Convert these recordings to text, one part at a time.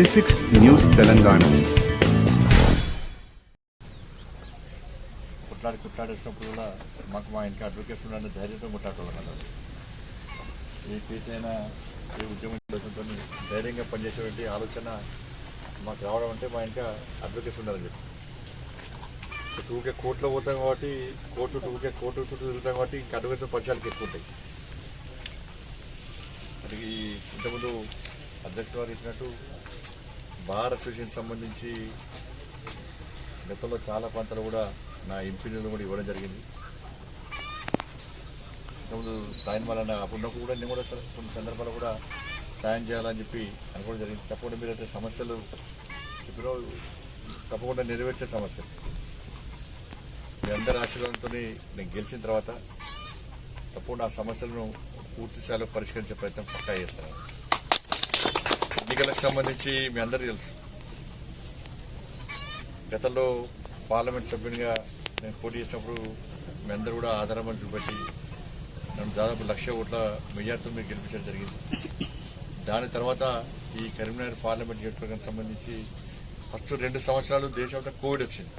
జెసిక్స్ news Telangana. కొట్లాడి కొట్లాడేసినప్పుడు కూడా మాకు మా ఇంటికి అడ్వకేట్స్ ఉండాలని ధైర్యంతో కొట్లాడటం ఏ కేసు అయినా ఏ ఉద్యమం ఆలోచనతో ధైర్యంగా పనిచేసేటువంటి ఆలోచన మాకు రావడం అంటే మా ఇంకా అడ్వకేట్స్ ఉండాలని చెప్పి. ఇప్పుడు ఊరికే కోర్టులో పోతాం కాబట్టి కోర్టు ఊరికే కోర్టు చుట్టూ తిరుగుతాం కాబట్టి ఇంకా అడ్వకేట్స్ పరిచయాలకు ఎక్కువ ఉంటాయి. అది ఇంతకుముందు అధ్యక్షుడు వారు ఇచ్చినట్టు భారత్ అసోసియేషన్ సంబంధించి గతంలో చాలా ప్రాంతాలు కూడా నా ఎంపీలు కూడా ఇవ్వడం జరిగింది. ఇంతకుముందు సాయం వలన అప్పుడున్నప్పుడు కూడా నేను కూడా కొన్ని సందర్భాలు కూడా సాయం చేయాలని చెప్పి అనుకోవడం జరిగింది. తప్పకుండా మీరైతే సమస్యలు చెప్పినో తప్పకుండా నెరవేర్చే సమస్యలు. మీ అందరి ఆశీర్వాదంతో నేను గెలిచిన తర్వాత తప్పకుండా ఆ సమస్యలను పూర్తి స్థాయిలో పరిష్కరించే ప్రయత్నం పక్కా చేస్తాను. ఎన్నికలకు సంబంధించి మీ అందరికీ తెలుసు. గతంలో పార్లమెంట్ సభ్యునిగా నేను పోటీ చేసినప్పుడు మీ అందరూ కూడా ఆధారమని చూపెట్టి నన్ను దాదాపు లక్ష ఓట్ల మెజార్టీతో మీరు గెలిపించడం జరిగింది. దాని తర్వాత ఈ కరీంనగర్ పార్లమెంట్ నియోజకవర్గానికి సంబంధించి ఫస్ట్ రెండు సంవత్సరాలు దేశంలో కోవిడ్ వచ్చింది.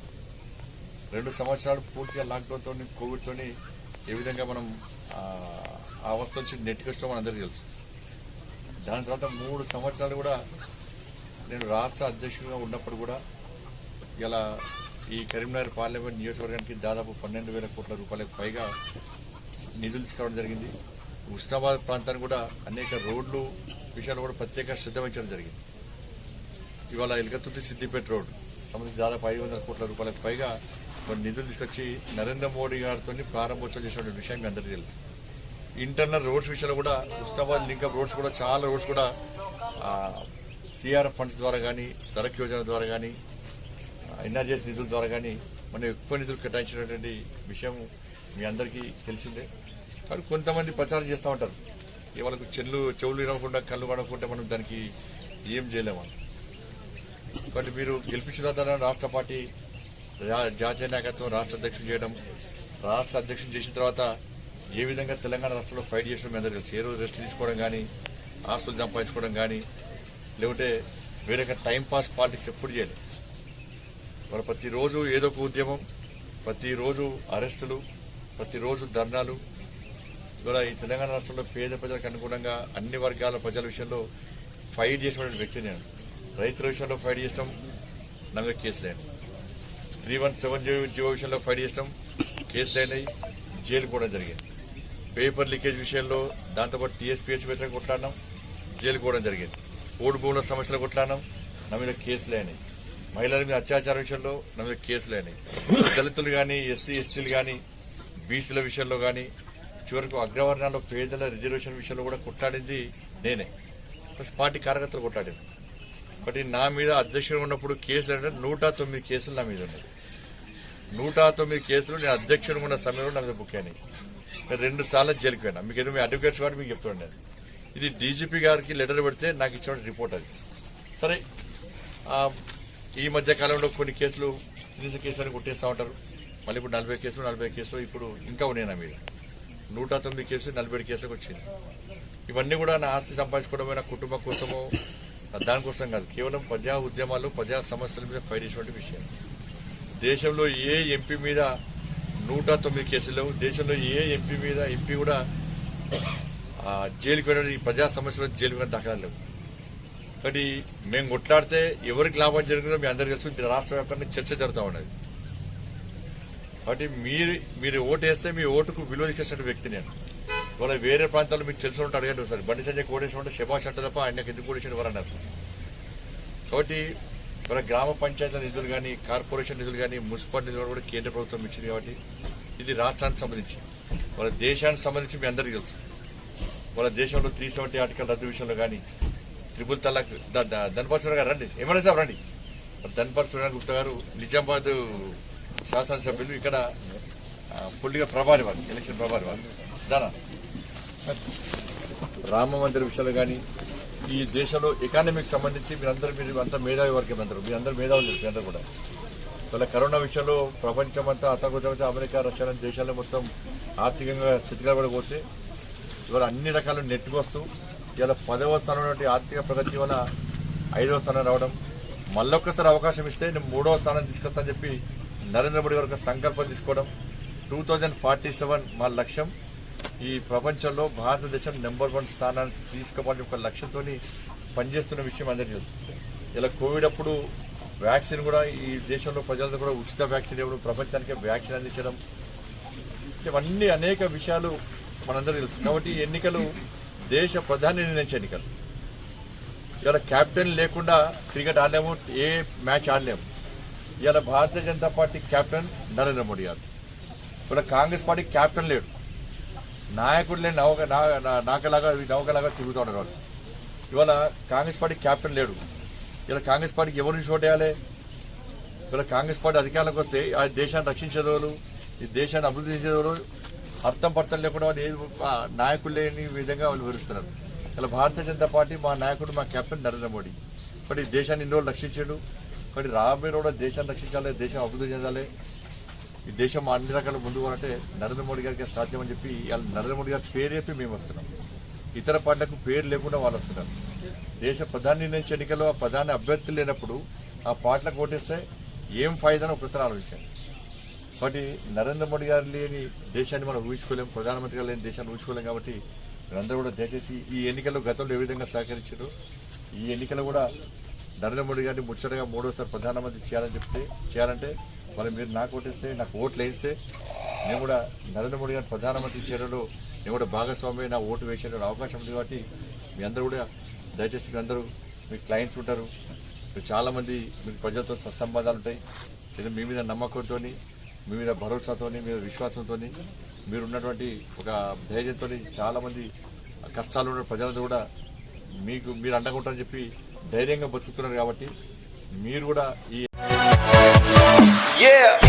రెండు సంవత్సరాలు పూర్తిగా లాక్డౌన్తో కోవిడ్తో ఏ విధంగా మనం ఆ, అవస్థ నుంచి నెట్టుకొచ్చడం మనందరికీ తెలుసు. దాని తర్వాత మూడు సంవత్సరాలు కూడా నేను రాష్ట్ర అధ్యక్షుడిగా ఉన్నప్పుడు కూడా ఇలా ఈ కరీంనగర్ పార్లమెంట్ నియోజకవర్గానికి దాదాపు పన్నెండు వేల కోట్ల రూపాయలకు పైగా నిధులు తీసుకోవడం జరిగింది. ఉస్నాబాద్ ప్రాంతానికి కూడా అనేక రోడ్లు విషయాలు కూడా ప్రత్యేక శ్రద్ధ వహించడం జరిగింది. ఇవాళ ఎలుగతుర్తి సిద్దిపేట రోడ్ సంబంధించి దాదాపు ఐదు వందల కోట్ల రూపాయలకు పైగా కొన్ని నిధులు తీసుకొచ్చి నరేంద్ర మోడీ గారితో ప్రారంభోత్సవం చేసినటువంటి విషయం అందరికీ తెలుసు. ఇంటర్నల్ రోడ్స్ విషయంలో కూడా ఉస్నాబాద్ లింకప్ రోడ్స్ కూడా చాలా రోడ్స్ కూడా సిఆర్ఎఫ్ ఫండ్స్ ద్వారా కానీ సడక్ యోజన ద్వారా కానీ ఎన్ఆర్జీఎస్ నిధుల ద్వారా కానీ మనం ఎక్కువ నిధులు కేటాయించినటువంటి విషయం మీ అందరికీ తెలిసిందే. కానీ కొంతమంది ప్రచారం చేస్తూ ఉంటారు. ఇక వాళ్ళకు చెల్లు చెవులు వినకుండా కళ్ళు పడకుండా మనం దానికి ఏం చేయలేము కాబట్టి మీరు గెలిపించిన తర్వాత రాష్ట్ర పార్టీ జాతీయ నాయకత్వం రాష్ట్ర అధ్యక్షుడు చేయడం రాష్ట్ర అధ్యక్షుడు చేసిన తర్వాత ఏ విధంగా తెలంగాణ రాష్ట్రంలో ఫైట్ చేసిన మీ అందరికీ తెలుసు. ఏ రోజు రెస్ట్ తీసుకోవడం కానీ ఆస్తులు సంపాదించుకోవడం కానీ లేకుంటే వేరే టైంపాస్ పాలిటిక్స్ ఎప్పుడు చేయలేదు. మరి ప్రతిరోజు ఏదో ఒక ఉద్యమం ప్రతిరోజు అరెస్టులు ప్రతిరోజు ధర్నాలు. ఇవాళ ఈ తెలంగాణ రాష్ట్రంలో పేద ప్రజలకు అనుగుణంగా అన్ని వర్గాల ప్రజల విషయంలో ఫైట్ చేసిన వ్యక్తి నేను. రైతుల విషయంలో ఫైట్ చేస్తాం నా కేసు లేని three one seven GO GO విషయంలో ఫైట్ చేస్తాం కేసులు అయినాయి జైలు కూడా జరిగింది. పేపర్ లీకేజ్ విషయంలో దాంతోపాటు టీఎస్పీహెచ్ వ్యతిరేక కొట్లాడినాం జైలు పోవడం జరిగింది. ఓడి భూముల సమస్యలు కొట్లాడినాం నా మీద కేసులు అయినాయి. మహిళల మీద అత్యాచార విషయంలో నా మీద కేసులు అయినాయి. దళితులు కానీ ఎస్సీ ఎస్టీలు కానీ బీసీల విషయంలో కానీ చివరకు అగ్రవర్ణాల్లో పేదల రిజర్వేషన్ విషయంలో కూడా కొట్లాడింది నేనే. ప్లస్ పార్టీ కార్యకర్తలు కొట్లాడింది బట్ నా మీద అధ్యక్షుడు ఉన్నప్పుడు కేసులు అంటే నూట తొమ్మిది కేసులు నా మీద ఉన్నాయి. నూట తొమ్మిది కేసులు నేను అధ్యక్షుడు ఉన్న సమయంలో నా మీద బుక్ అయినాయి. నేను రెండు సార్లు జైలుకి పోయినా. మీకు ఏదో మీ అడ్వకేట్స్ వాడు మీకు చెప్తుండే ఇది డీజీపీ గారికి లెటర్ పెడితే నాకు ఇచ్చిన రిపోర్ట్ అది. సరే ఈ మధ్య కాలంలో కొన్ని కేసులు చిన్న కేసులు కొట్టేస్తూ ఉంటారు. మళ్ళీ ఇప్పుడు నలభై కేసులు నలభై కేసులు ఇప్పుడు ఇంకా ఉన్నాయినా మీరు నూట తొమ్మిది కేసులు నలభై ఏడు కేసులకు వచ్చింది ఇవన్నీ కూడా నా ఆస్తి సంపాదించుకోవడం నా కుటుంబం కోసమో దానికోసం కాదు. కేవలం ప్రజా ఉద్యమాలు ప్రజా సమస్యల మీద ఫైట్ చేసినటువంటి విషయం. దేశంలో ఏ ఎంపీ మీద నూట తొమ్మిది కేసులు. దేశంలో ఏ ఎంపీ మీద ఎంపీ కూడా ఆ, జైలుకి వెళ్ళడం ఈ ప్రజా సమస్యలు జైలుకి వెళ్ళడం దాఖలాలు లేవు. కాబట్టి మేము కొట్లాడితే ఎవరికి లాభం జరుగుతుందో మీ అందరికీ తెలుసు. రాష్ట్ర వ్యాప్తంగా చర్చ జరుగుతూ ఉన్నది. కాబట్టి మీరు మీరు ఓటు వేస్తే మీ ఓటుకు విలువ ఇచ్చేసిన వ్యక్తి నేను. ఇవాళ వేరే ప్రాంతాల్లో మీకు తెలిసి ఉంటే అడగండి సార్ బండి సంజయ్ కోటేశ్వర ఉంటే శభాష్ అంటే తప్ప ఆయనకు ఎందుకు కోటేశ్వర వారన్నారు కాబట్టి మన గ్రామ పంచాయతీల నిధులు కానీ కార్పొరేషన్ నిధులు కానీ మున్సిపల్ నిధులు కూడా కేంద్ర ప్రభుత్వం ఇచ్చింది కాబట్టి ఇది రాష్ట్రానికి సంబంధించి. వాళ్ళ దేశానికి సంబంధించి మీ అందరికీ తెలుసు. వాళ్ళ దేశంలో త్రీ సెవెంటీ ఆర్టికల్ రద్దు విషయంలో కానీ త్రిపుల్ తలాక్ ధనపాల్ గారు రండి. ఎమ్మెల్యే సార్ రండి. ధనపాల్ సురేష్ గుప్తా గారు నిజామాబాద్ శాసనసభ్యులు ఇక్కడ పొలిటికల్ ప్రభారి వారు ఎలక్షన్ ప్రభారి వారు. దానా? రామ మందిర విషయంలో కానీ ఈ దేశంలో ఎకానమీకి సంబంధించి మీరందరూ మీరు అంతా మేధావి వర్గం అందరూ. మీరందరూ మేధావులు మీరందరూ కూడా. ఇవాళ కరోనా విషయంలో ప్రపంచం అంతా అతగుతమైతే అమెరికా రష్యా లాంటి దేశాల్లో మొత్తం ఆర్థికంగా స్థితిగడబడిపోతే ఇవాళ అన్ని రకాల నెట్టుకొస్తూ ఇవాళ పదవ స్థానంలో ఆర్థిక ప్రగతి వల్ల ఐదవ స్థానం రావడం మళ్ళొక్కసారి అవకాశం ఇస్తే నేను మూడవ స్థానం తీసుకొస్తా చెప్పి నరేంద్ర మోడీ గారు సంకల్పం తీసుకోవడం. టూ థౌజండ్ ఫార్టీ సెవెన్ మా లక్ష్యం. ఈ ప్రపంచంలో భారతదేశం నెంబర్ వన్ స్థానాన్ని తీసుకోవాలని ఒక లక్ష్యంతో పనిచేస్తున్న విషయం అందరికీ తెలుసు. ఇలా కోవిడ్ అప్పుడు వ్యాక్సిన్ కూడా ఈ దేశంలో ప్రజలందరూ కూడా ఉచిత వ్యాక్సిన్ ఇవ్వడం ప్రపంచానికి వ్యాక్సిన్ అందించడం ఇవన్నీ అనేక విషయాలు మనందరూ తెలుసు. కాబట్టి ఎన్నికలు దేశ ప్రధాని నిర్ణయించే ఎన్నికలు. ఇవాళ కెప్టెన్ లేకుండా క్రికెట్ ఆడలేము ఏ మ్యాచ్ ఆడలేము. ఇవాళ భారతీయ జనతా పార్టీ కెప్టెన్ నరేంద్ర మోడీ గారు. ఇవాళ కాంగ్రెస్ పార్టీ కెప్టెన్ లేడు. నాయకుడు లేని నౌక నా- నాకలాగా నౌకలాగా తిరుగుతూ ఉండరు ఇవాళ కాంగ్రెస్ పార్టీ కెప్టెన్ లేడు. ఇలా కాంగ్రెస్ పార్టీకి ఎవరిని వేయాలి? ఇవాళ కాంగ్రెస్ పార్టీ అధికారంలోకి వస్తే ఆ దేశాన్ని రక్షించేదోలు ఈ దేశాన్ని అభివృద్ధి చేసేదోలు అర్థం పర్థం లేకుండా వాళ్ళు ఏది ఆ నాయకులు లేని విధంగా వాళ్ళు వివరిస్తున్నారు ఇలా భారతీయ జనతా పార్టీ మా నాయకుడు మా కెప్టెన్ నరేంద్ర మోడీ. మరి దేశాన్ని ఇన్ని రోజులు రక్షించాడు. మరి రాబోయే కూడా దేశాన్ని రక్షించాలి దేశం అభివృద్ధి చెందాలి. ఈ దేశం అన్ని రకాల ముందు అంటే నరేంద్ర మోడీ గారికి సాధ్యం అని చెప్పి నరేంద్ర మోడీ గారి పేరు చెప్పి మేము వస్తున్నాం. ఇతర పార్టీలకు పేరు లేకుండా వాళ్ళు వస్తున్నారు. దేశ ప్రధాని నుంచి ఎన్నికల్లో ఆ ప్రధాని అభ్యర్థులు లేనప్పుడు ఆ పార్టీలకు ఓటేస్తే ఏం ఫాయిదానో ఒకసారి ఆలోచించాలి కాబట్టి నరేంద్ర మోడీ గారు లేని దేశాన్ని మనం ఊహించుకోలేం ప్రధానమంత్రి గారు లేని దేశాన్ని ఊహించుకోలేం కాబట్టి మీరందరూ కూడా దయచేసి ఈ ఎన్నికల్లో గతంలో ఏ విధంగా సహకరించారు ఈ ఎన్నికలు కూడా నరేంద్ర మోడీ గారిని ముచ్చటగా మూడోసారి ప్రధానమంత్రి చేయాలని చెప్తే చేయాలంటే మరి మీరు నాకు ఓటేస్తే నాకు ఓట్లు వేస్తే నేను కూడా నరేంద్ర మోడీ గారు ప్రధానమంత్రి చేయడంలో నేను కూడా భాగస్వామి నా ఓటు వేసే అవకాశం ఉంది కాబట్టి మీ అందరూ కూడా దయచేసి మీ అందరూ మీ క్లయింట్స్ ఉంటారు. మీరు చాలామంది మీకు ప్రజలతో సత్సంబంధాలు ఉంటాయి. లేదా మీ మీద నమ్మకంతో మీ మీద భరోసాతో మీ మీద విశ్వాసంతో మీరు ఉన్నటువంటి ఒక ధైర్యంతో చాలామంది కష్టాలు ఉన్న ప్రజలతో కూడా మీకు మీరు అండగా ఉంటారని చెప్పి ధైర్యంగా బతుకుతున్నారు కాబట్టి మీరు కూడా ఈ Yeah.